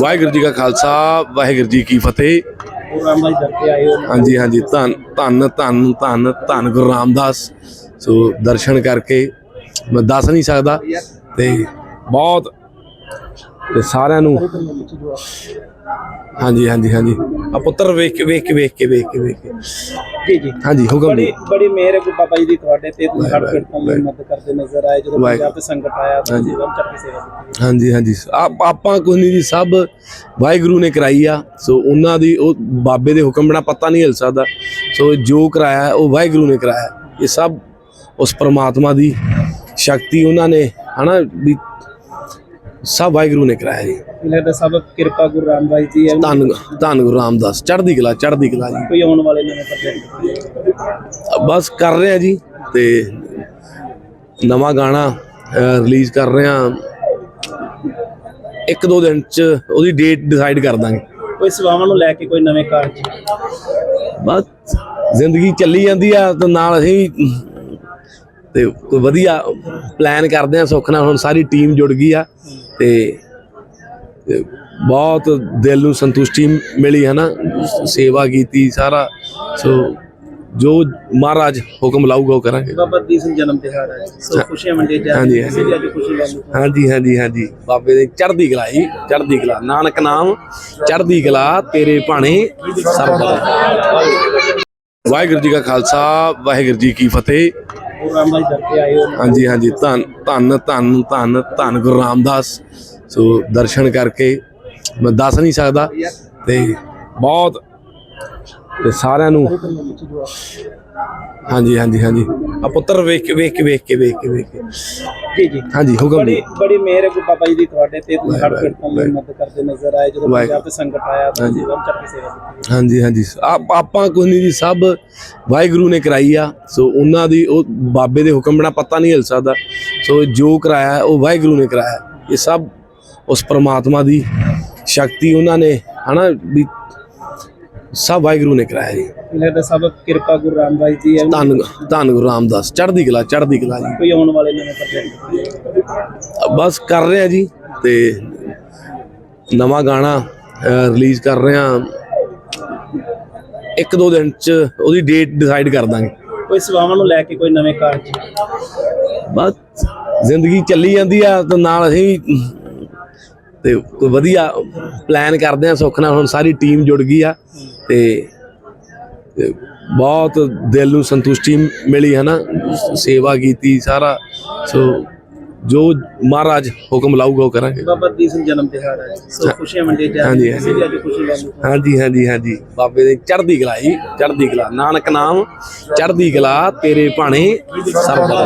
ਵਾਹਿਗੁਰੂ ਜੀ ਕਾ ਖਾਲਸਾ, ਵਾਹਿਗੁਰੂ ਜੀ ਕੀ ਫਤਿਹ। ਹਾਂਜੀ ਹਾਂਜੀ, ਧੰਨ ਧੰਨ ਧੰਨ ਧੰਨ ਧੰਨ ਗੁਰੂ ਰਾਮਦਾਸ। ਸੋ ਦਰਸ਼ਨ ਕਰਕੇ ਮੈਂ ਦੱਸ ਨਹੀਂ ਸਕਦਾ ਤੇ ਬਹੁਤ ਤੇ ਸਾਰਿਆਂ ਨੂੰ ਹਾਂਜੀ ਹਾਂਜੀ ਹਾਂਜੀ। ਆ ਪੁੱਤਰ ਵੇਖ ਕੇ ਵੇਖ ਕੇ ਵੇਖ ਕੇ ਵੇਖ ਕੇ ਵੇਖ ਕੇ। ਜੀ ਜੀ। ਹਾਂਜੀ ਹੁਕਮ ਬੜੀ ਜੀ। ਬੜੀ ਮਿਹਰ ਹੈ ਬਾਬਾ ਜੀ ਦੀ ਤੁਹਾਡੇ ਤੇ। ਤੁਸੀਂ ਹਰ ਲਈ ਮਦਦ ਕਰਦੇ ਨਜ਼ਰ ਆਏ ਜਦੋਂ। ਪੰਜਾਬ ਤੇ ਸੰਕਟ ਆਇਆ ਤਾਂ ਹਾਂਜੀ। ਜੀਵਨ ਚੱਕ ਕੇ ਸੇਵਾ ਕੀਤੀ ਹਾਂਜੀ ਹਾਂਜੀ। ਆਪ- ਕੋਈ ਨਹੀਂ ਜੀ ਸਭ ਵਾਹਿਗੁਰੂ ਨੇ ਕਰਾਈ ਆ। ਸੋ ਉਹਨਾਂ ਦੀ ਉਹ ਬਾਬੇ ਦੇ ਹੁਕਮ ਬਿਨਾ ਪਤਾ ਨਹੀਂ ਹਿਲ ਸਕਦਾ। ਸੋ ਜੋ ਕਰਾਇਆ ਉਹ ਵਾਹਿਗੁਰੂ ਨੇ ਕਰਾਇਆ। ਇਹ ਸਭ ਉਸ ਪ੍ਰਮਾਤਮਾ ਦੀ ਸ਼ਕਤੀ ਉਹਨਾਂ ਨੇ ਹਨਾ ਵੀ ਸਭ ਵਾਹਿਗੁਰੂ ਨੇ ਕਰਾਇਆ ਜੀ। ਲੱਗਦਾ ਸਭ ਕਿਰਪਾ ਗੁਰੂ ਰਾਮਦਾਸ ਜੀ ਹੈ? ਧੰਨ ਧੰਨ ਗੁਰੂ ਰਾਮਦਾਸ ਚੜ੍ਹਦੀ ਕਲਾ ਚੜ੍ਹਦੀ ਕਲਾ ਜੀ। ਕੋਈ ਆਉਣ ਵਾਲੇ ਨਵੇਂ ਪ੍ਰੋਜੈਕਟ ਬਸ ਕਰ ਰਹੇ ਆ ਜੀ ਤੇ ਨਵਾਂ ਗਾਣਾ ਰਿਲੀਜ਼ ਕਰ ਰਹੇ ਆ। ਇੱਕ ਦੋ ਦਿਨ ਚ ਉਹਦੀ ਡੇਟ ਡਿਸਾਈਡ ਕਰ ਦਾਂਗੇ। ਕੋਈ ਸੇਵਾਵਾਂ ਨੂੰ ਲੈ ਕੇ ਕੋਈ ਨਵੇਂ ਕਾਰਜ? ਬਸ ਜ਼ਿੰਦਗੀ ਚੱਲੀ ਜਾਂਦੀ ਆ ਤੇ ਨਾਲ ਅਸੀਂ ਤੇ ਕੋਈ ਵਧੀਆ ਪਲਾਨ ਕਰਦੇ ਆ ਸੁੱਖ ਨਾਲ ਹੁਣ ਸਾਰੀ ਟੀਮ ਜੁੜ ਗਈ ਆ ਤੇ ਬਹੁਤ ਦਿਲ ਨੂੰ ਸੰਤੁਸ਼ਟੀ ਮਿਲੀ ਹੈ ਨਾ ਸੇਵਾ ਕੀਤੀ ਸਾਰਾ ਸੋ ਜੋ ਮਹਾਰਾਜ ਹੁਕਮ ਲਾਊਗਾ ਉਹ ਕਰਾਂਗੇ। ਬਾਬਾ ਦੀਪ ਸਿੰਘ ਜਨਮ ਦਿਹਾੜਾ ਹੈ ਸੋ ਖੁਸ਼ੀਆਂ ਮੰਡੇ ਜਾ ਹਾਂਜੀ, ਹਾਂਜੀ। ਹਾਂਜੀ ਹਾਂਜੀ ਬਾਬੇ ਦੇ ਚੜ੍ਹਦੀ ਕਲਾ ਜੀ ਚੜ੍ਹਦੀ ਕਲਾ। ਨਾਨਕ ਨਾਮ ਚੜ੍ਹਦੀ ਕਲਾ ਤੇਰੇ ਭਾਣੇ ਸਰਬਦਾ ਵਾਹਿਗੁਰੂ ਜੀ ਕਾ ਖਾਲਸਾ ਵਾਹਿਗੁਰੂ ਜੀ ਕੀ ਫਤਿਹ। ਪ੍ਰੋਗਰਾਮ ਦਾ ਦਰ ਤੇ ਆਏ ਹੋ। ਹਾਂਜੀ ਹਾਂਜੀ। ਧੰਨ ਧੰਨ ਧੰਨ ਧੰਨ ਧੰਨ ਗੁਰੂ ਰਾਮਦਾਸ। ਸੋ ਦਰਸ਼ਨ ਕਰਕੇ ਮੈਂ ਦੱਸ ਨਹੀਂ ਸਕਦਾ ਤੇ ਬਹੁਤ ਤੇ ਸਾਰਿਆਂ ਨੂੰ ਹਾਂਜੀ ਹਾਂਜੀ ਹਾਂਜੀ। ਆ ਪੁੱਤਰ ਵੇਖ ਕੇ ਵੇਖ ਕੇ ਵੇਖ ਕੇ ਵੇਖ ਕੇ ਵੇਖ ਕੇ। ਜੀ ਜੀ। ਹਾਂਜੀ ਹੁਕਮ ਬੜੀ ਜੀ। ਬੜੀ ਮਿਹਰ ਹੈ ਗੁਰੂ ਬਾਬਾ ਜੀ ਦੀ ਤੁਹਾਡੇ ਤੇ। ਤੁਸੀਂ ਹਰ ਕੀਰਤਨ ਲਈ ਮਦਦ ਕਰਦੇ ਨਜ਼ਰ ਆਏ। ਜਦੋਂ। ਪੰਜਾਬ ਤੇ ਸੰਕਟ ਆਇਆ ਤਾਂ ਹਾਂਜੀ। ਜੀਵਨ ਚੱਕ ਕੇ ਸੇਵਾ ਕੀਤੀ। ਹਾਂਜੀ ਹਾਂਜੀ। ਆਪ- ਆਪਾਂ ਕੋਈ ਨਹੀਂ ਜੀ ਸਭ ਵਾਹਿਗੁਰੂ ਨੇ ਕਰਾਈ ਆ। ਸੋ ਉਹਨਾਂ ਦੀ ਉਹ ਬਾਬੇ ਦੇ ਹੁਕਮ ਬਿਨਾ ਪਤਾ ਨਹੀਂ ਹਿਲ ਸਕਦਾ। ਸੋ ਜੋ ਕਰਾਇਆ ਉਹ ਵਾਹਿਗੁਰੂ ਨੇ ਕਰਾਇਆ। ਇਹ ਸਭ ਉਸ ਪ੍ਰਮਾਤਮਾ ਦੀ ਸ਼ਕਤੀ ਉਹਨਾਂ ਨੇ ਹਨਾ ਵੀ ਸਭ ਵਾਹਿਗੁਰੂ ਨੇ ਕਰਾਇਆ ਜੀ। ਲੱਗਦਾ ਸਭ ਕਿਰਪਾ ਗੁਰੂ ਰਾਮਦਾਸ ਜੀ ਹੈ? ਧੰਨ ਧੰਨ ਗੁਰੂ ਰਾਮਦਾਸ ਚੜ੍ਹਦੀ ਕਲਾ ਚੜ੍ਹਦੀ ਕਲਾ ਜੀ। ਕੋਈ ਆਉਣ ਵਾਲੇ ਨਵੇਂ ਪ੍ਰੋਜੈਕਟ ਬਸ ਕਰ ਰਹੇ ਆ ਜੀ ਤੇ ਨਵਾਂ ਗਾਣਾ ਰਿਲੀਜ਼ ਕਰ ਰਹੇ ਆ ਇੱਕ ਦੋ ਦਿਨ ਚ ਉਹਦੀ ਡੇਟ ਡਿਸਾਈਡ ਕਰ ਦਾਂਗੇ। ਕੋਈ ਸੇਵਾਵਾਂ ਨੂੰ ਲੈ ਕੇ ਕੋਈ ਨਵੇਂ ਕਾਰਜ? ਬਸ ਜ਼ਿੰਦਗੀ ਚੱਲੀ ਜਾਂਦੀ ਆ ਤੇ ਨਾਲ ਅਸੀਂ ਤੇ ਕੋਈ ਵਧੀਆ ਪਲਾਨ ਕਰਦੇ ਆ ਸੁੱਖ ਨਾਲ ਹੁਣ ਸਾਰੀ ਟੀਮ ਜੁੜ ਗਈ ਆ ਤੇ ਬਹੁਤ ਦਿਲ ਨੂੰ ਸੰਤੁਸ਼ਟੀ ਮਿਲੀ ਹੈ ਨਾ ਸੇਵਾ ਕੀਤੀ ਸਾਰਾ ਸੋ ਜੋ ਮਹਾਰਾਜ ਹੁਕਮ ਲਾਊਗਾ ਉਹ ਕਰਾਂਗੇ। ਬਾਬਾ ਦੀਪ ਸਿੰਘ ਜਨਮ ਦਿਹਾੜਾ ਹੈ ਸੋ ਖੁਸ਼ੀਆਂ ਮੰਡੇ ਜਾ ਹਾਂਜੀ, ਹਾਂਜੀ। ਹਾਂਜੀ ਹਾਂਜੀ ਬਾਬੇ ਦੇ ਚੜ੍ਹਦੀ ਕਲਾ ਜੀ ਚੜ੍ਹਦੀ ਕਲਾ। ਨਾਨਕ ਨਾਮ ਚੜ੍ਹਦੀ ਕਲਾ ਤੇਰੇ ਭਾਣੇ ਸਰਬਦਾ